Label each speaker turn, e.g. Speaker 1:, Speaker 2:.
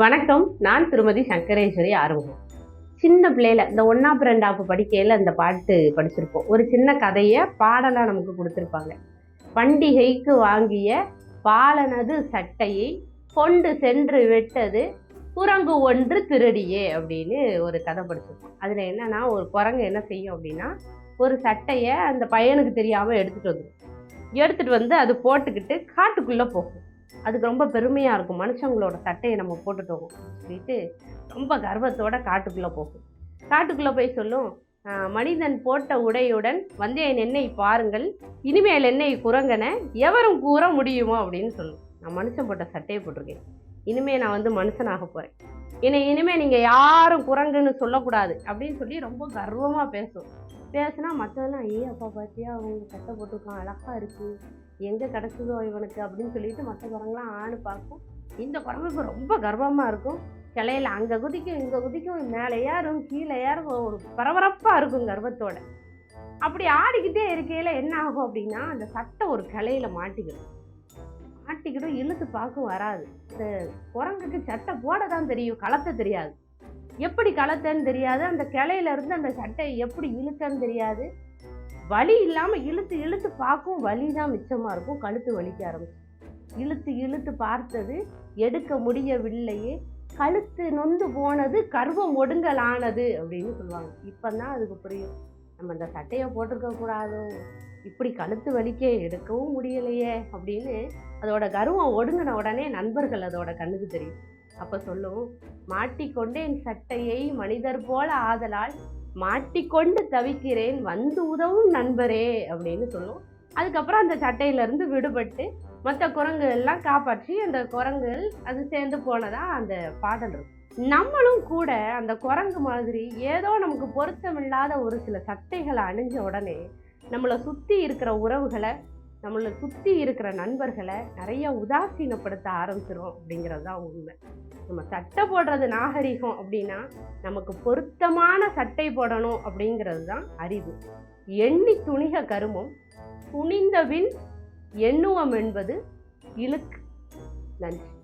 Speaker 1: வணக்கம். நான் திருமதி சங்கரேஸ்வரி ஆறுமுகம். சின்ன பிள்ளையில இந்த ஒன்னாப்பு ரெண்டாப்பு படிக்கையில் இந்த பாட்டு படிச்சிருப்போம். ஒரு சின்ன கதையை பாடலாக நமக்கு கொடுத்துருப்பாங்க. பண்டிகைக்கு வாங்கிய பாலனது சட்டையை கொண்டு சென்று விட்டது குரங்கு ஒன்று திருடியே அப்படின்னு ஒரு கதை படிச்சிருப்போம். அதில் என்னன்னா ஒரு குரங்கு என்ன செய்யும் அப்படின்னா ஒரு சட்டையை அந்த பையனுக்கு தெரியாமல் எடுத்துகிட்டு வந்துடும் எடுத்துகிட்டு வந்து அது போட்டுக்கிட்டு காட்டுக்குள்ளே போகும். அதுக்கு ரொம்ப பெருமையாக இருக்கும். மனுஷங்களோட சட்டையை நம்ம போட்டுட்டோம் சொல்லிட்டு ரொம்ப கர்வத்தோட காட்டுக்குள்ளே போகும். காட்டுக்குள்ளே போய் சொல்லும் மனிதன் போட்ட உடையுடன் வந்தேன் என்னை பாருங்கள். இனிமேல் என்னை குரங்கன எவரும் கூற முடியுமோ? அப்படின்னு சொல்லும். நான் மனுஷன் போட்ட சட்டையை போட்டிருக்கேன். இனிமே நான் வந்து மனுஷனாக போகிறேன் என்னை இனிமேல் நீங்கள் யாரும் குரங்குன்னு சொல்லக்கூடாது அப்படின்னு சொல்லி ரொம்ப கர்வமாக பேசும். பேசுனா மற்றதெல்லாம் ஏ அப்பா பாத்தியா? அவங்க சட்டை போட்டிருக்கான் அழகாக இருக்குது எங்கே கிடச்சதோ இவனுக்கு அப்படின்னு சொல்லிட்டு மற்ற குரங்கெல்லாம் ஆணு பார்க்கும். இந்த குரங்குக்கு ரொம்ப கர்வமாக இருக்கும். கிளையில அங்கே குதிக்கும் இங்கே குதிக்கும் மேலே ஏறும் கீழே ஏறும் ஒரு பரபரப்பாக இருக்கும் கர்வத்தோட. அப்படி ஆடிக்கிட்டே இருக்கையில் என்ன ஆகும் அப்படின்னா அந்த சட்டை ஒரு கிளையில மாட்டிக்கிடும். மாட்டிக்கிடும் இழுத்து பார்க்கும் வராது. இந்த குரங்குக்கு சட்டை போட தான் தெரியும் கலத்த தெரியாது. எப்படி களத்தைன்னு தெரியாது அந்த கிளையில இருந்து அந்த சட்டையை எப்படி இழுக்கன்னு தெரியாது. வலி இல்லாமல் இழுத்து இழுத்து பார்க்கும் வலி தான் மிச்சமாக இருக்கும். கழுத்து வலிக்க ஆரம்பிச்சு இழுத்து இழுத்து பார்த்தது எடுக்க முடியவில்லையே. கழுத்து நொந்து போனது கர்வம் ஒடுங்கலானது அப்படின்னு சொல்லுவாங்க. இப்போ தான் அதுக்கு புரியும். நம்ம இந்த சட்டையை போட்டிருக்க கூடாதோ? இப்படி கழுத்து வலிக்க எடுக்கவும் முடியலையே அப்படின்னு அதோட கர்வம் ஒடுங்கின உடனே நண்பர்கள் அதோட கண்ணுக்கு தெரியும். அப்போ சொல்லும் மாட்டிக்கொண்டேன் சட்டையை மனிதர் போல ஆதலால் மாட்டிக்கொண்டு தவிக்கிறேன் வந்து உதவும் நண்பரே அப்படின்னு சொல்லும் அதுக்கப்புறம் அந்த சட்டையிலேருந்து விடுபட்டு மற்ற குரங்குகள்லாம் காப்பாற்றி அந்த குரங்குகள் அது சேர்ந்து போனதாக அந்த பாடல் இருக்கும். நம்மளும் கூட அந்த குரங்கு மாதிரி ஏதோ நமக்கு பொருத்தமில்லாத ஒரு சில சட்டைகளை அணிஞ்ச உடனே நம்மளை சுற்றி இருக்கிற உறவுகளை நம்மளை சுற்றி இருக்கிற நண்பர்களை நிறைய உதாசீனப்படுத்த ஆரம்பிச்சிரும் அப்படிங்கிறது தான் உண்மை. நம்ம சட்டை போடுறது நாகரிகம் அப்படின்னா நமக்கு பொருத்தமான சட்டை போடணும் அப்படிங்கிறது தான் அறிவு. எண்ணி துணிக கருமம் துணிந்தவின் எண்ணுவம் என்பது இழுக்கு நன்றி